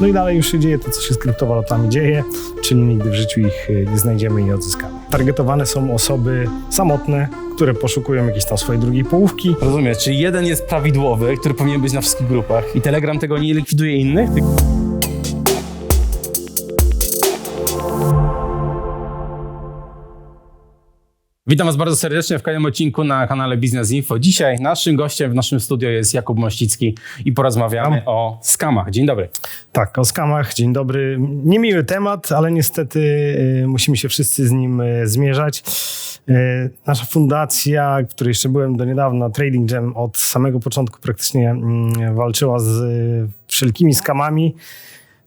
No i dalej już się dzieje to, co się z kryptowalutami dzieje, czyli nigdy w życiu ich y, nie znajdziemy i nie odzyskamy. Targetowane są osoby samotne, które poszukują jakiejś tam swojej drugiej połówki. Rozumiesz, czyli jeden jest prawidłowy, który powinien być na wszystkich grupach i Telegram tego nie likwiduje innych? Witam Was bardzo serdecznie w kolejnym odcinku na kanale Biznes Info. Dzisiaj naszym gościem w naszym studio jest Jakub Mościcki i porozmawiamy o skamach. Dzień dobry. Tak, o skamach. Dzień dobry. Niemiły temat, ale niestety y, musimy się wszyscy z nim y, zmierzać. Y, nasza fundacja, w której jeszcze byłem do niedawna, Trading Jam, od samego początku praktycznie mm, walczyła z y, wszelkimi skamami.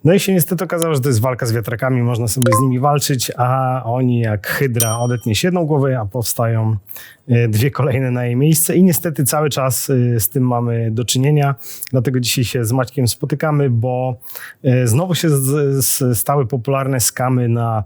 No i się niestety okazało, że to jest walka z wiatrakami, można sobie z nimi walczyć, a oni jak hydra odetnie się jedną głowę, a powstają y, dwie kolejne na jej miejsce i niestety cały czas y, z tym mamy do czynienia. Dlatego dzisiaj się z Maćkiem spotykamy, bo y, znowu się z, z, stały popularne skamy na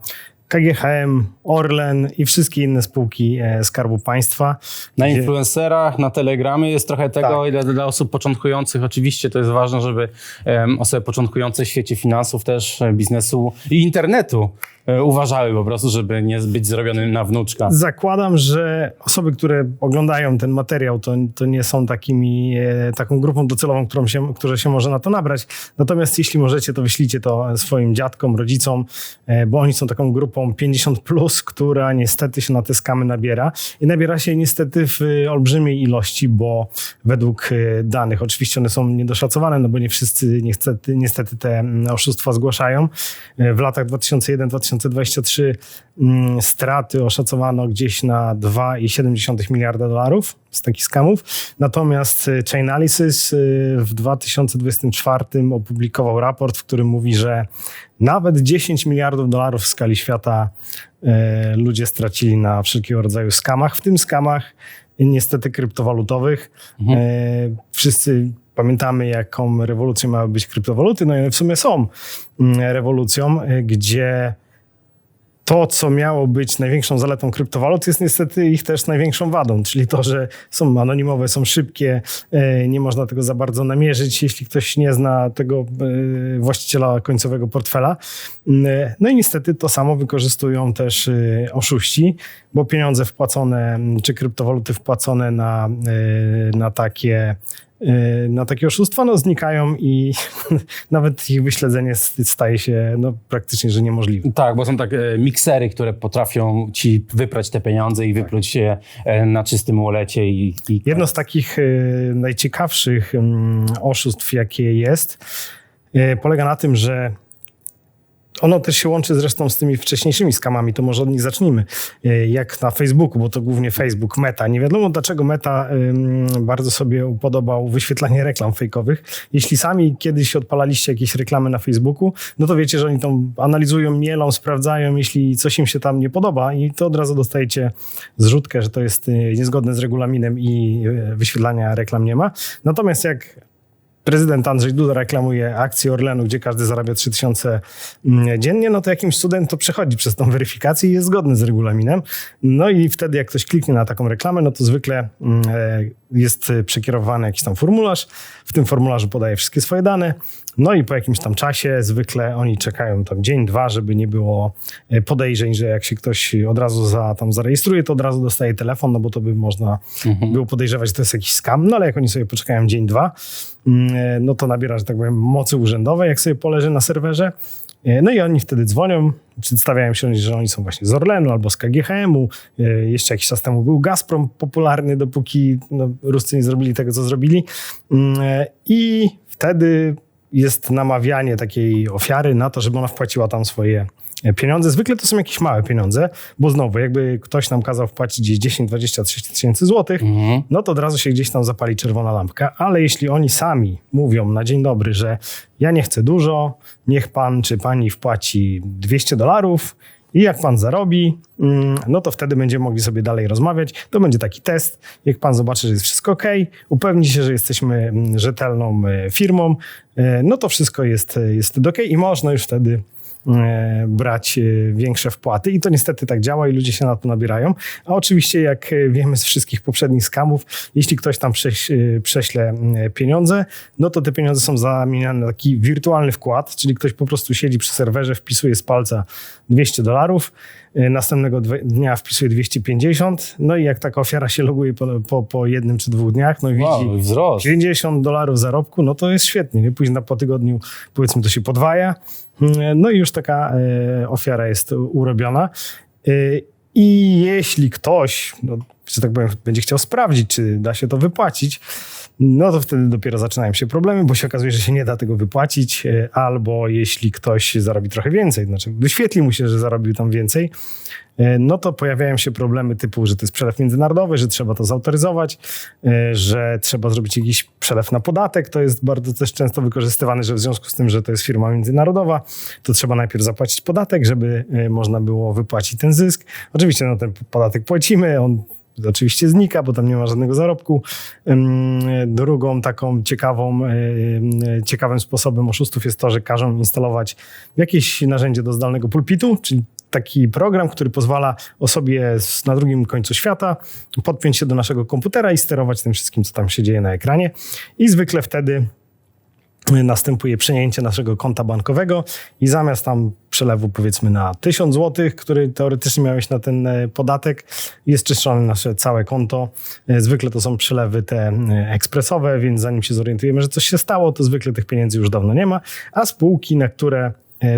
KGHM, Orlen i wszystkie inne spółki e, Skarbu Państwa. Na gdzie- influencerach, na Telegramie jest trochę tego, Tak. ile dla osób początkujących. Oczywiście to jest ważne, żeby em, osoby początkujące w świecie finansów też, e, biznesu i internetu E, uważały po prostu, żeby nie być zrobionym na wnuczka. Zakładam, że osoby, które oglądają ten materiał, to, to nie są takimi, e, taką grupą docelową, którą się, która się może na to nabrać. Natomiast jeśli możecie, to wyślijcie to swoim dziadkom, rodzicom, e, bo oni są taką grupą 50+, plus, która niestety się na te skamy nabiera. I nabiera się niestety w olbrzymiej ilości, bo według danych, oczywiście one są niedoszacowane, no bo nie wszyscy niestety, niestety te mm, oszustwa zgłaszają. W latach 2001-2002 2023 mm, straty oszacowano gdzieś na 2,7 miliarda dolarów z takich skamów. Natomiast y, Chainalysis y, w 2024 opublikował raport, w którym mówi, że nawet 10 miliardów dolarów w skali świata y, ludzie stracili na wszelkiego rodzaju skamach, w tym skamach niestety kryptowalutowych. Mhm. Wszyscy pamiętamy, jaką rewolucją miały być kryptowaluty, no i one w sumie są mm, rewolucją, gdzie to, co miało być największą zaletą kryptowalut, jest niestety ich też największą wadą, czyli to, że są anonimowe, są szybkie, e, nie można tego za bardzo namierzyć, jeśli ktoś nie zna tego e, właściciela końcowego portfela. Mm, No i niestety to samo wykorzystują też e, oszuści, bo pieniądze wpłacone, czy kryptowaluty wpłacone na, e, na takie e, na takie oszustwa, no znikają i nawet ich wyśledzenie staje się no, praktycznie, że niemożliwe. Tak, bo są tak e, miksery, które potrafią ci wyprać te pieniądze i wypluć je e, na czystym wolecie i, i Jedno z takich e, najciekawszych mm, oszustw, jakie jest, e, polega na tym, że ono też się łączy zresztą z tymi wcześniejszymi skamami, to może od nich zacznijmy. E, Jak na Facebooku, bo to głównie Facebook, Meta. Nie wiadomo dlaczego Meta bardzo sobie upodobał wyświetlanie reklam fejkowych. Jeśli sami kiedyś odpalaliście jakieś reklamy na Facebooku, no to wiecie, że oni tam analizują, mielą, sprawdzają, jeśli coś im się tam nie podoba i to od razu dostajecie zrzutkę, że to jest y, niezgodne z regulaminem i y, wyświetlania reklam nie ma. Natomiast jak prezydent Andrzej Duda reklamuje akcję Orlenu, gdzie każdy zarabia 3000 mm, dziennie, no to jakimś cudem to przechodzi przez tą weryfikację i jest zgodny z regulaminem. No i wtedy jak ktoś kliknie na taką reklamę, no to zwykle mm, e, jest e, przekierowany jakiś tam formularz. W tym formularzu podaje wszystkie swoje dane. No i po jakimś tam czasie zwykle oni czekają tam dzień, dwa, żeby nie było e, podejrzeń, że jak się ktoś od razu za, tam zarejestruje, to od razu dostaje telefon, no bo to by można było podejrzewać, że to jest jakiś skam. No ale jak oni sobie poczekają dzień, dwa, no to nabiera, że tak powiem, mocy urzędowej, jak sobie poleży na serwerze. E, No i oni wtedy dzwonią, przedstawiają się, że oni są właśnie z Orlenu albo z KGHM-u. E, Jeszcze jakiś czas temu był Gazprom popularny, dopóki no, Ruscy nie zrobili tego, co zrobili. Mm, e, I wtedy jest namawianie takiej ofiary na to, żeby ona wpłaciła tam swoje e, pieniądze. Zwykle to są jakieś małe pieniądze, bo znowu, jakby ktoś nam kazał wpłacić gdzieś 10, 20, 30 tysięcy złotych, no to od razu się gdzieś tam zapali czerwona lampka. Ale jeśli oni sami mówią na dzień dobry, że ja nie chcę dużo, niech pan czy pani wpłaci 200 dolarów i jak pan zarobi, mm, no to wtedy będziemy mogli sobie dalej rozmawiać. To będzie taki test. Jak pan zobaczy, że jest wszystko ok, upewni się, że jesteśmy mm, rzetelną e, firmą, e, no to wszystko jest, jest ok i można już wtedy e, brać e, większe wpłaty i to niestety tak działa i ludzie się na to nabierają. A oczywiście, jak e, wiemy z wszystkich poprzednich skamów, jeśli ktoś tam prześ, e, prześle pieniądze, no to te pieniądze są zamieniane na taki wirtualny wkład, czyli ktoś po prostu siedzi przy serwerze, wpisuje z palca 200 dolarów, e, następnego dnia wpisuje 250, no i jak taka ofiara się loguje po, po, po jednym czy dwóch dniach, no i widzi Wow, wzrost. 50 dolarów zarobku, no to jest świetnie. Nie? Później na, po tygodniu powiedzmy to się podwaja. No i już taka e, ofiara jest urobiona. E, I jeśli ktoś, no, że tak powiem, będzie chciał sprawdzić, czy da się to wypłacić, no to wtedy dopiero zaczynają się problemy, bo się okazuje, że się nie da tego wypłacić, e, albo jeśli ktoś zarobi trochę więcej, znaczy wyświetli mu się, że zarobił tam więcej, e, no to pojawiają się problemy typu, że to jest przelew międzynarodowy, że trzeba to zautoryzować, e, że trzeba zrobić jakiś przelew na podatek. To jest bardzo też często wykorzystywane, że w związku z tym, że to jest firma międzynarodowa, to trzeba najpierw zapłacić podatek, żeby można było wypłacić ten zysk. Oczywiście no, ten podatek płacimy, on oczywiście znika, bo tam nie ma żadnego zarobku. Drugą taką ciekawą, e, e, ciekawym sposobem oszustów jest to, że każą instalować jakieś narzędzie do zdalnego pulpitu, czyli taki program, który pozwala osobie na drugim końcu świata podpiąć się do naszego komputera i sterować tym wszystkim, co tam się dzieje na ekranie. I zwykle wtedy następuje przejęcie naszego konta bankowego i zamiast tam przelewu powiedzmy na 1000 zł, który teoretycznie miałeś na ten e, podatek, jest czyszczone nasze całe konto. E, Zwykle to są przelewy te e, ekspresowe, więc zanim się zorientujemy, że coś się stało, to zwykle tych pieniędzy już dawno nie ma, a spółki, na które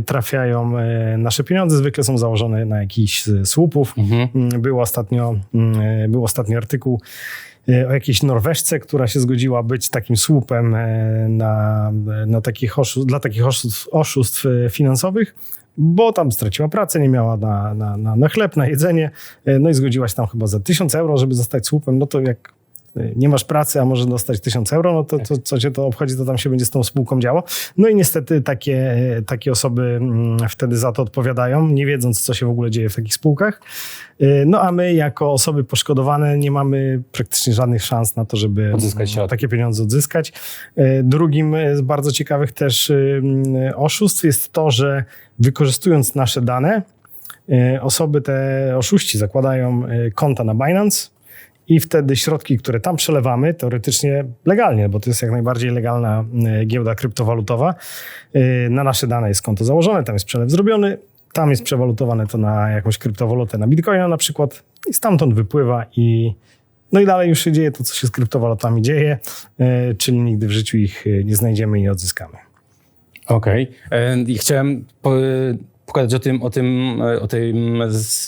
trafiają e, nasze pieniądze, zwykle są założone na jakichś słupów. Mm, Był ostatnio, mm, e, był ostatni artykuł e, o jakiejś Norweszce, która się zgodziła być takim słupem e, na, na takich dla takich oszustw, oszustw e, finansowych, bo tam straciła pracę, nie miała na, na, na, na chleb, na jedzenie, e, no i zgodziła się tam chyba za 1000 euro, żeby zostać słupem, no to jak e, nie masz pracy, a może dostać 1000 euro, no to, to co cię to obchodzi, to tam się będzie z tą spółką działo. No i niestety takie, takie osoby mm, wtedy za to odpowiadają, nie wiedząc, co się w ogóle dzieje w takich spółkach. E, No a my jako osoby poszkodowane nie mamy praktycznie żadnych szans na to, żeby takie pieniądze odzyskać. E, Drugim z bardzo ciekawych też e, mm, oszustw jest to, że wykorzystując nasze dane, osoby te oszuści zakładają konta na Binance i wtedy środki, które tam przelewamy, teoretycznie legalnie, bo to jest jak najbardziej legalna e, giełda kryptowalutowa, e, na nasze dane jest konto założone, tam jest przelew zrobiony, tam jest przewalutowane to na jakąś kryptowalutę, na bitcoina na przykład i stamtąd wypływa i no i dalej już się dzieje to, co się z kryptowalutami dzieje, e, czyli nigdy w życiu ich nie znajdziemy i nie odzyskamy. Okej. I chciałem po, pokazać o tym, o tym, e, o tym,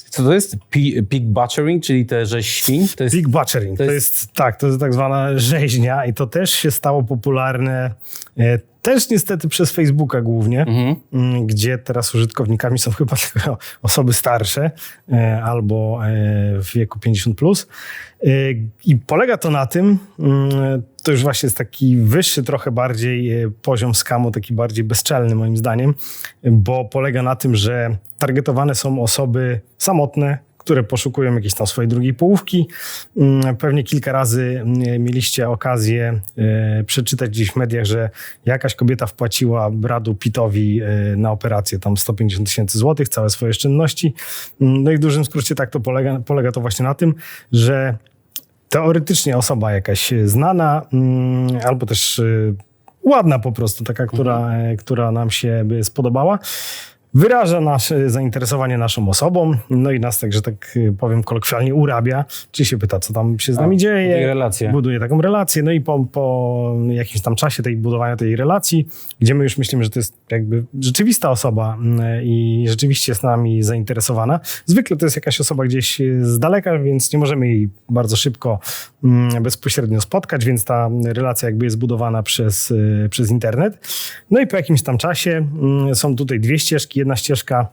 co to jest? Pi- Pig butchering, czyli te rzeź świń? To jest Pig butchering, to to jest, jest- tak, to jest tak zwana rzeźnia i to też się stało popularne, e, też niestety przez Facebooka głównie, m, gdzie teraz użytkownikami są chyba tylko osoby starsze e, albo w wieku 50+. Plus. I polega to na tym, mm, to już właśnie jest taki wyższy, trochę bardziej e, poziom skamu, taki bardziej bezczelny moim zdaniem, bo polega na tym, że targetowane są osoby samotne, które poszukują jakiejś tam swojej drugiej połówki. Mm, Pewnie kilka razy mm, mieliście okazję e, przeczytać gdzieś w mediach, że jakaś kobieta wpłaciła Bradu Pittowi e, na operację tam 150 tysięcy złotych, całe swoje oszczędności. Mm, No i w dużym skrócie tak to polega, polega to właśnie na tym, że teoretycznie osoba jakaś znana, mm, albo też y, ładna po prostu, taka, która, e, która nam się by spodobała, wyraża nasze zainteresowanie naszą osobą, no i nas tak, że tak y, powiem kolokwialnie urabia, czyli się pyta, co tam się z nami A, dzieje. buduje relacje. Buduje taką relację, no i po, po jakimś tam czasie tej budowania tej relacji, gdzie my już myślimy, że to jest jakby rzeczywista osoba mm, i rzeczywiście jest nami zainteresowana. Zwykle to jest jakaś osoba gdzieś y, z daleka, więc nie możemy jej bardzo szybko mm, bezpośrednio spotkać, więc ta relacja jakby jest budowana przez, y, przez internet. No i po jakimś tam czasie mm, są tutaj dwie ścieżki. Jedna ścieżka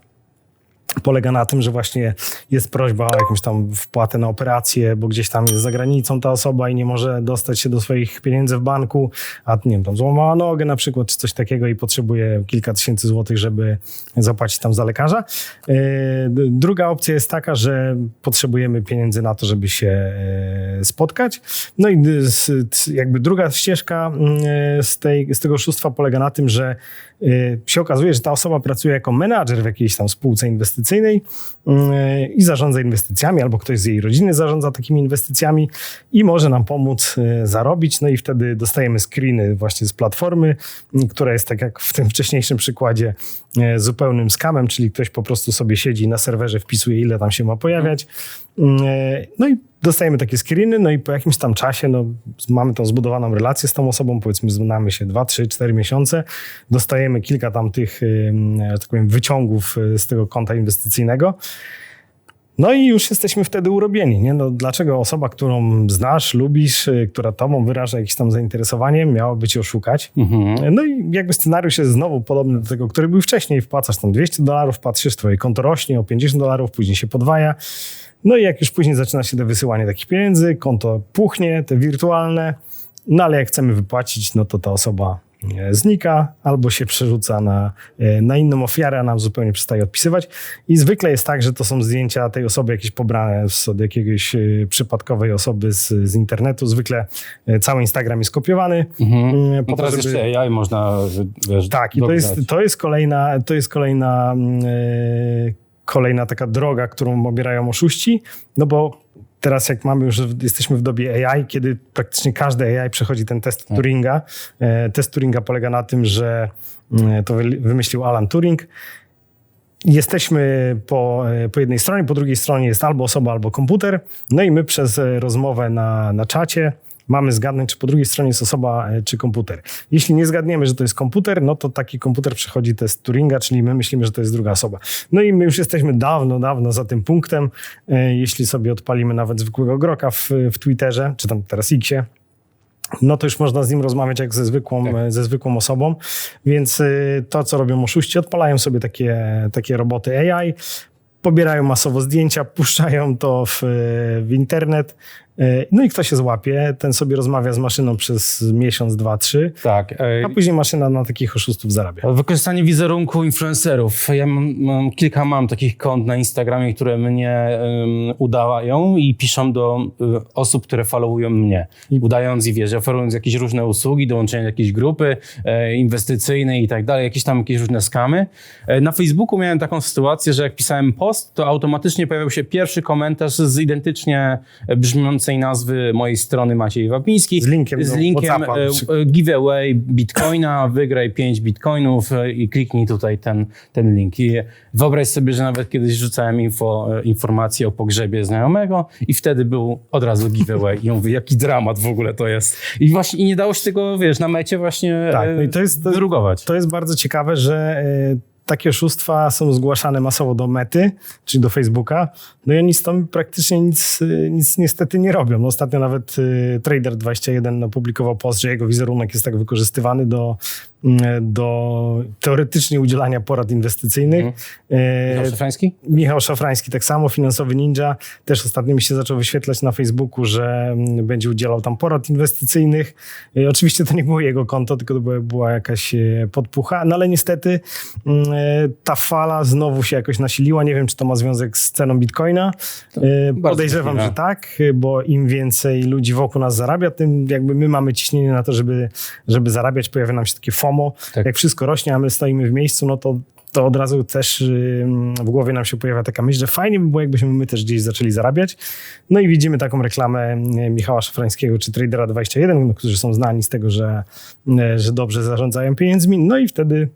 polega na tym, że właśnie jest prośba o jakąś tam wpłatę na operację, bo gdzieś tam jest za granicą ta osoba i nie może dostać się do swoich pieniędzy w banku, a nie wiem, tam złamała nogę na przykład, czy coś takiego i potrzebuje kilka tysięcy złotych, żeby zapłacić tam za lekarza. D- Druga opcja jest taka, że potrzebujemy pieniędzy na to, żeby się e, spotkać. No i jakby druga ścieżka mm, e, z, tej, z tego oszustwa polega na tym, że e, się okazuje, że ta osoba pracuje jako menadżer w jakiejś tam spółce inwestycyjnej e, i zarządza inwestycjami, albo ktoś z jej rodziny zarządza takimi inwestycjami i może nam pomóc e, zarobić. No i wtedy dostajemy screeny właśnie z platformy, która jest tak jak w tym wcześniejszym przykładzie zupełnym skamem, czyli ktoś po prostu sobie siedzi na serwerze, wpisuje ile tam się ma pojawiać. Mm, e, No i dostajemy takie screeny, no i po jakimś tam czasie, no, mamy tą zbudowaną relację z tą osobą, powiedzmy znamy się 2, 3, 4 miesiące, dostajemy kilka tam tych, tak powiem, wyciągów y, z tego konta inwestycyjnego. No i już jesteśmy wtedy urobieni. Nie? No, dlaczego osoba, którą znasz, lubisz, y, która tobą wyraża jakieś tam zainteresowanie, miałaby cię oszukać? Mhm. No i jakby scenariusz jest znowu podobny do tego, który był wcześniej. Wpłacasz tam 200 dolarów, patrzysz, twoje konto rośnie o 50 dolarów, później się podwaja. No i jak już później zaczyna się to wysyłanie takich pieniędzy, konto puchnie, te wirtualne, no ale jak chcemy wypłacić, no to ta osoba znika albo się przerzuca na, e, na inną ofiarę, a nam zupełnie przestaje odpisywać. I zwykle jest tak, że to są zdjęcia tej osoby jakieś pobrane z- od jakiegoś e, przypadkowej osoby z, z internetu. Zwykle e, cały Instagram jest kopiowany. mm, po No to, teraz żeby- jeszcze AI można, wiesz, tak, i to jest, to jest kolejna, to jest kolejna, e, kolejna taka droga, którą obierają oszuści, no bo teraz jak mamy już, jesteśmy w dobie AI, kiedy praktycznie każdy AI przechodzi ten test Tak. Turinga. E, Test Turinga polega na tym, że mm, to wy- wymyślił Alan Turing. Jesteśmy po, e, po jednej stronie, po drugiej stronie jest albo osoba, albo komputer. No i my przez e, rozmowę na, na czacie mamy zgadnąć, czy po drugiej stronie jest osoba, e, czy komputer. Jeśli nie zgadniemy, że to jest komputer, no to taki komputer przechodzi test Turinga, czyli my myślimy, że to jest druga osoba. No i my już jesteśmy dawno, dawno za tym punktem. E, Jeśli sobie odpalimy nawet zwykłego groka w, w Twitterze, czy tam teraz Xie, no to już można z nim rozmawiać jak ze zwykłą, Tak. ze zwykłą osobą. Więc to, co robią oszuści, odpalają sobie takie, takie roboty AI, pobierają masowo zdjęcia, puszczają to w, w internet. Y, No i kto się złapie, ten sobie rozmawia z maszyną przez miesiąc, dwa, trzy, Tak. e, a później maszyna na takich oszustów zarabia. Wykorzystanie wizerunku influencerów. Ja mam, mam, kilka mam takich kont na Instagramie, które mnie um, udawają i piszą do y, osób, które followują mnie. Udając i wiesz, oferując jakieś różne usługi, dołączenie do jakiejś grupy e, inwestycyjnej i tak dalej, jakieś tam jakieś różne skamy. E, na Facebooku miałem taką sytuację, że jak pisałem post, to automatycznie pojawiał się pierwszy komentarz z identycznie brzmiącej nazwy mojej strony Maciej Wapiński. Z linkiem z linkiem e, e, giveaway bitcoina, wygraj 5 bitcoinów e, i kliknij tutaj ten, ten link. I wyobraź sobie, że nawet kiedyś rzucałem info, informacje o pogrzebie znajomego i wtedy był od razu giveaway. I ja mówię, jaki dramat w ogóle to jest. I właśnie i nie dało się tego, wiesz, na mecie właśnie Tak, no i to jest- to- wyrugować. To jest bardzo ciekawe, że y, takie oszustwa są zgłaszane masowo do mety, czyli do Facebooka. No i oni z tym praktycznie nic, y, nic niestety nie robią. No ostatnio nawet y, Trader21 opublikował post, że jego wizerunek jest tak wykorzystywany do, do teoretycznie udzielania porad inwestycyjnych. Y, Michał Szafrański? Michał Szafrański tak samo, finansowy ninja, też ostatnio mi się zaczął wyświetlać na Facebooku, że mm, będzie udzielał tam porad inwestycyjnych. E, Oczywiście to nie było jego konto, tylko to była, jakaś e, podpucha, no ale niestety mm, e, ta fala znowu się jakoś nasiliła. Nie wiem, czy to ma związek z ceną bitcoina. E, bardzo Podejrzewam, że tak, e, bo im więcej ludzi wokół nas zarabia, tym jakby my mamy ciśnienie na to, żeby, żeby zarabiać. Pojawia nam się takie FOMO. Tak. Jak wszystko rośnie, a my stoimy w miejscu, no to to od razu też w głowie nam się pojawia taka myśl, że fajnie by było, jakbyśmy my też gdzieś zaczęli zarabiać. No i widzimy taką reklamę y, Michała Szafrańskiego czy Tradera21, no, którzy są znani z tego, że, y, że dobrze zarządzają pieniędzmi. No i wtedy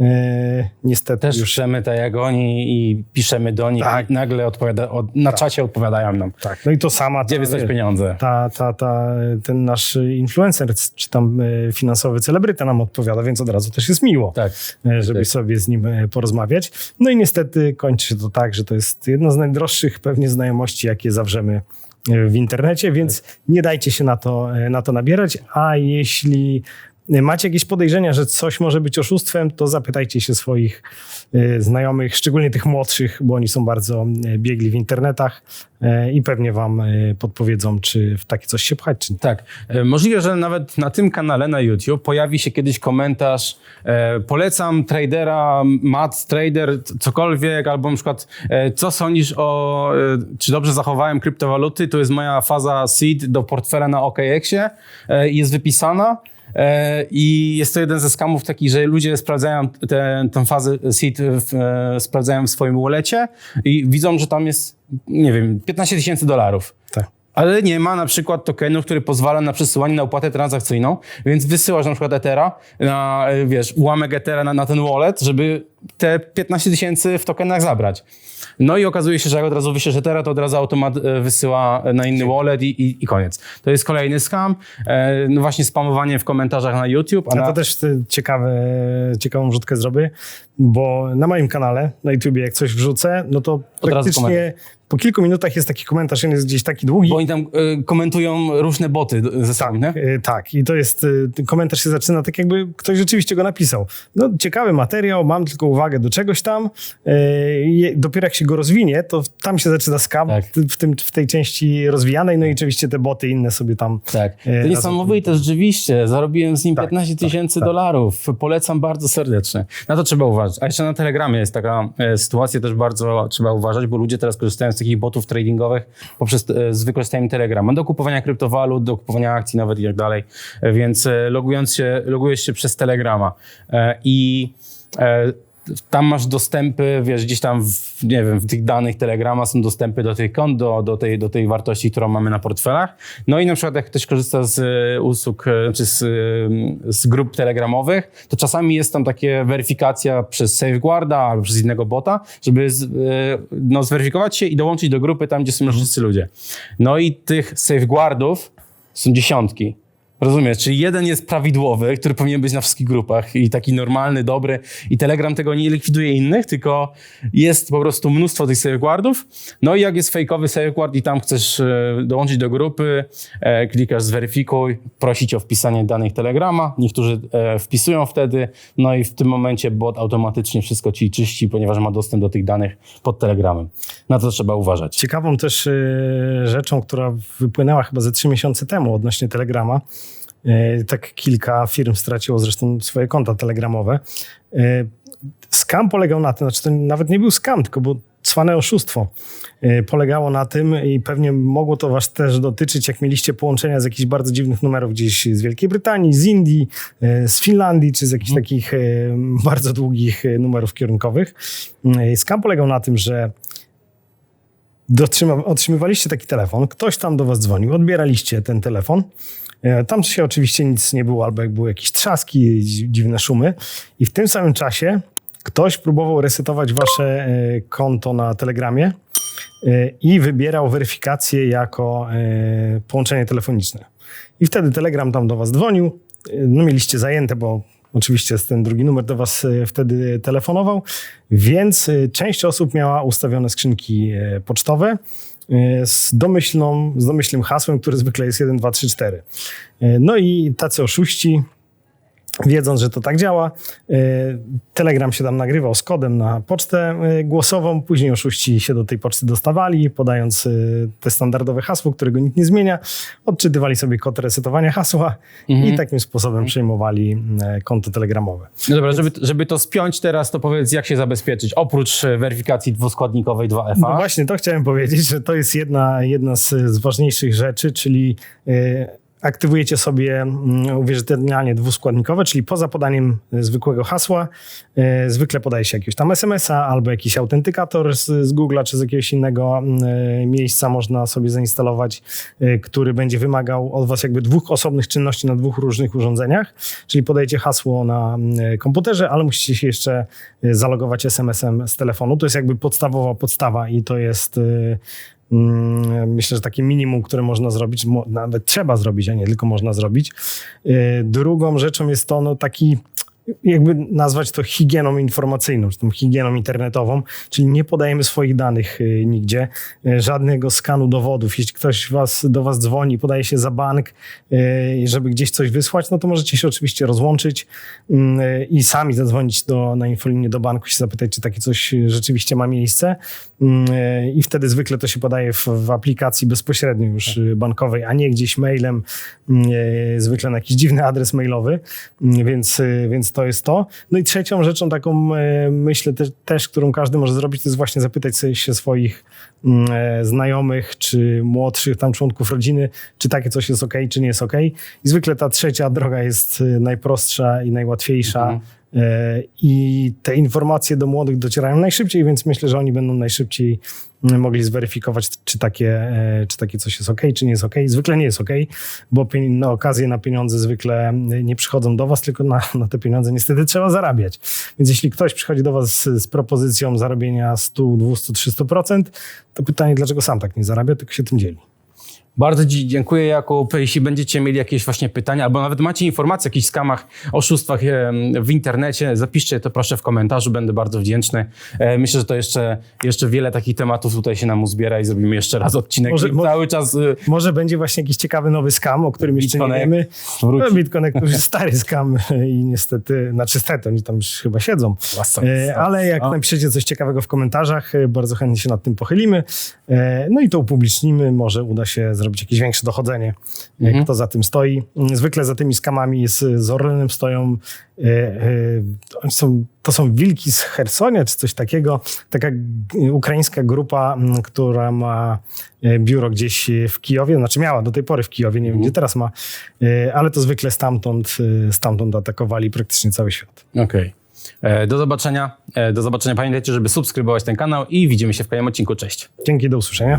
y, niestety Też już... piszemy tak jak oni i piszemy do nich Tak. i nagle odpowiada, od, na czacie odpowiadają nam. Tak, no i to sama... Gdzie wysłać pieniądze? ta, ta, ta, ten nasz influencer, czy tam y, finansowy celebryta nam odpowiada, więc od razu też jest miło. Tak. e, żeby Tak. sobie z nim e, porozmawiać. No i niestety kończy się to tak, że to jest jedna z najdroższych pewnie znajomości, jakie zawrzemy e, w internecie, więc nie dajcie się na to, e, na to nabierać, a jeśli macie jakieś podejrzenia, że coś może być oszustwem, to zapytajcie się swoich e, znajomych, szczególnie tych młodszych, bo oni są bardzo e, biegli w internetach e, i pewnie wam podpowiedzą, czy w takie coś się pchać, czy nie. Tak. Możliwe, że nawet na tym kanale na YouTube pojawi się kiedyś komentarz polecam tradera, mat trader, cokolwiek, albo na przykład co sądzisz o, czy dobrze zachowałem kryptowaluty, to jest moja faza seed do portfela na OKX-ie jest wypisana. E, I jest to jeden ze skamów takich, że ludzie sprawdzają tę fazę seed, w, e, sprawdzają w swoim wallecie i widzą, że tam jest, nie wiem, 15 tysięcy dolarów. Tak. Ale nie ma na przykład tokenu, który pozwala na przesyłanie na opłatę transakcyjną, więc wysyłasz na przykład Ethera, na, e, wiesz, ułamek Ethera na, na ten wallet, żeby te 15 tysięcy w tokenach zabrać. No i okazuje się, że jak od razu wyślesz Ethera, to od razu automat e, wysyła na inny wallet i, i, i koniec. To jest kolejny scam. E, no właśnie spamowanie w komentarzach na YouTube. A na, to też ciekawe, ciekawą wrzutkę zrobię, bo na moim kanale, na YouTubie, jak coś wrzucę, no to Od razu praktycznie po kilku minutach jest taki komentarz, on jest gdzieś taki długi. bo oni tam e, komentują różne boty ze sobą, nie? Y, Tak, i to jest, y, komentarz się zaczyna tak, jakby ktoś rzeczywiście go napisał. No, ciekawy materiał, mam tylko uwagę do czegoś tam. y, Dopiero jak się go rozwinie, to tam się zaczyna skam Tak. w, tym, w tej części rozwijanej, no i oczywiście te boty inne sobie tam. Tak. To E, niesamowite, rzeczywiście. Zarobiłem z nim Tak, 15 tak, tysięcy tak. dolarów. Polecam bardzo serdecznie. Na to trzeba uważać. A jeszcze na Telegramie jest taka e, sytuacja, też bardzo trzeba uważać, bo ludzie teraz korzystają z takich botów tradingowych poprzez e, z wykorzystaniem Telegrama do kupowania kryptowalut, do kupowania akcji nawet i tak dalej. E, Więc e, logując się, logujesz się przez Telegrama i tam masz dostępy, wiesz, gdzieś tam, w, nie wiem, w tych danych Telegrama są dostępy do tych kont, do, do, tej, do tej wartości, którą mamy na portfelach. No i na przykład jak ktoś korzysta z e, usług, e, czy z, e, z grup telegramowych, to czasami jest tam takie weryfikacja przez Safeguarda albo przez innego bota, żeby z, no, zweryfikować się i dołączyć do grupy tam, gdzie są już wszyscy ludzie. No i tych Safeguardów są dziesiątki. Rozumiesz, czyli jeden jest prawidłowy, który powinien być na wszystkich grupach i taki normalny, dobry i Telegram tego nie likwiduje innych, tylko jest po prostu mnóstwo tych safeguardów. No i jak jest fejkowy safeguard i tam chcesz e, dołączyć do grupy, e, klikasz zweryfikuj, prosi cię o wpisanie danych Telegrama, niektórzy e, wpisują wtedy, no i w tym momencie bot automatycznie wszystko ci czyści, ponieważ ma dostęp do tych danych pod Telegramem. Na to trzeba uważać. Ciekawą też rzeczą, która wypłynęła chyba ze trzy miesiące temu odnośnie Telegrama, tak kilka firm straciło zresztą swoje konta telegramowe. Y, Skam polegał na tym, znaczy to nawet nie był skam, tylko było cwane oszustwo. Y, Polegało na tym i pewnie mogło to was też dotyczyć, jak mieliście połączenia z jakichś bardzo dziwnych numerów gdzieś z Wielkiej Brytanii, z Indii, z Finlandii, czy z jakichś takich y, bardzo długich numerów kierunkowych. Skam polegał na tym, że dotrzyma, otrzymywaliście taki telefon, ktoś tam do was dzwonił, odbieraliście ten telefon. E, Tam się oczywiście nic nie było, albo jak były jakieś trzaski, dzi- dziwne szumy. I w tym samym czasie ktoś próbował resetować wasze e, konto na Telegramie e, i wybierał weryfikację jako połączenie telefoniczne. I wtedy Telegram tam do was dzwonił. No mieliście zajęte, bo oczywiście jest ten drugi numer do was e, wtedy telefonował, więc e, część osób miała ustawione skrzynki e, pocztowe z domyślną, z domyślnym hasłem, które zwykle jest 1, 2, 3, 4. E, No i tacy oszuści wiedząc, że to tak działa. e, Telegram się tam nagrywał z kodem na pocztę e, głosową, później oszuści się do tej poczty dostawali, podając e, te standardowe hasło, którego nikt nie zmienia, odczytywali sobie kod resetowania hasła i takim sposobem przejmowali e, konto telegramowe. No dobra, żeby, żeby to spiąć teraz, to powiedz, jak się zabezpieczyć, oprócz weryfikacji dwuskładnikowej 2FA. No właśnie, to chciałem powiedzieć, że to jest jedna, jedna z, z ważniejszych rzeczy, czyli aktywujecie sobie mm, uwierzytelnianie dwuskładnikowe, czyli poza podaniem e, zwykłego hasła, e, zwykle podaje się jakiegoś tam SMS-a albo jakiś autentykator z, z Google'a czy z jakiegoś innego mm, e, miejsca można sobie zainstalować, który będzie wymagał od was jakby dwóch osobnych czynności na dwóch różnych urządzeniach, czyli podajecie hasło na mm, komputerze, ale musicie się jeszcze zalogować SMS-em z telefonu. To jest jakby podstawowa podstawa i to jest Myślę, że takie minimum, które można zrobić, nawet trzeba zrobić, a nie tylko można zrobić. Yy, Drugą rzeczą jest to no, taki jakby nazwać to higieną informacyjną, czy tą higieną internetową, czyli nie podajemy swoich danych y, nigdzie, y, żadnego skanu dowodów. Jeśli ktoś was, do was dzwoni, podaje się za bank, y, żeby gdzieś coś wysłać, no to możecie się oczywiście rozłączyć mm, i sami zadzwonić do, na infolinię do banku i się zapytać, czy takie coś rzeczywiście ma miejsce. Mm, I wtedy zwykle to się podaje w, w aplikacji bezpośrednio już y, bankowej, a nie gdzieś mailem, mm, zwykle na jakiś dziwny adres mailowy, więc, y, to jest to. No i trzecią rzeczą taką, y, myślę też, też, którą każdy może zrobić, to jest właśnie zapytać się swoich mm, e, znajomych, czy młodszych tam członków rodziny, czy takie coś jest ok, czy nie jest ok. I zwykle ta trzecia droga jest y, najprostsza i najłatwiejsza. Mhm. E, I te informacje do młodych docierają najszybciej, więc myślę, że oni będą najszybciej mm, mogli zweryfikować, czy takie, e, czy takie coś jest ok, czy nie jest ok. Zwykle nie jest ok, bo na okazje na pieniądze zwykle mm, nie przychodzą do was, tylko na, na te pieniądze niestety trzeba zarabiać. Więc jeśli ktoś przychodzi do was z, z propozycją zarobienia 100, 200, 300%, to pytanie, dlaczego sam tak nie zarabia, tylko się tym dzieli. Bardzo Ci dziękuję, Jakub. Jeśli będziecie mieli jakieś właśnie pytania, albo nawet macie informacje o jakichś skamach, oszustwach w internecie, zapiszcie to proszę w komentarzu, będę bardzo wdzięczny. E, Myślę, że to jeszcze, jeszcze wiele takich tematów tutaj się nam uzbiera i zrobimy jeszcze raz odcinek. Może- mo- cały czas y, Może będzie właśnie jakiś ciekawy nowy skam, o którym jeszcze nie BitConnect wiemy. wróci. No, jest stary skam i niestety, znaczy stety, oni tam już chyba siedzą. E. Ale jak O. napiszecie coś ciekawego w komentarzach, e, bardzo chętnie się nad tym pochylimy. No i to upublicznimy. Może uda się zrobić jakieś większe dochodzenie, e, Mhm. kto za tym stoi. Zwykle za tymi skamami z, z Orlenem stoją, e, e, są, to są wilki z Hersonia, czy coś takiego. Taka ukraińska grupa, która ma biuro gdzieś w Kijowie, znaczy miała do tej pory w Kijowie, nie wiem gdzie teraz ma, e, ale to zwykle stamtąd, stamtąd atakowali praktycznie cały świat. Okej. E, Do zobaczenia. Do zobaczenia. Pamiętajcie, żeby subskrybować ten kanał i widzimy się w kolejnym odcinku. Cześć. Dzięki, do usłyszenia.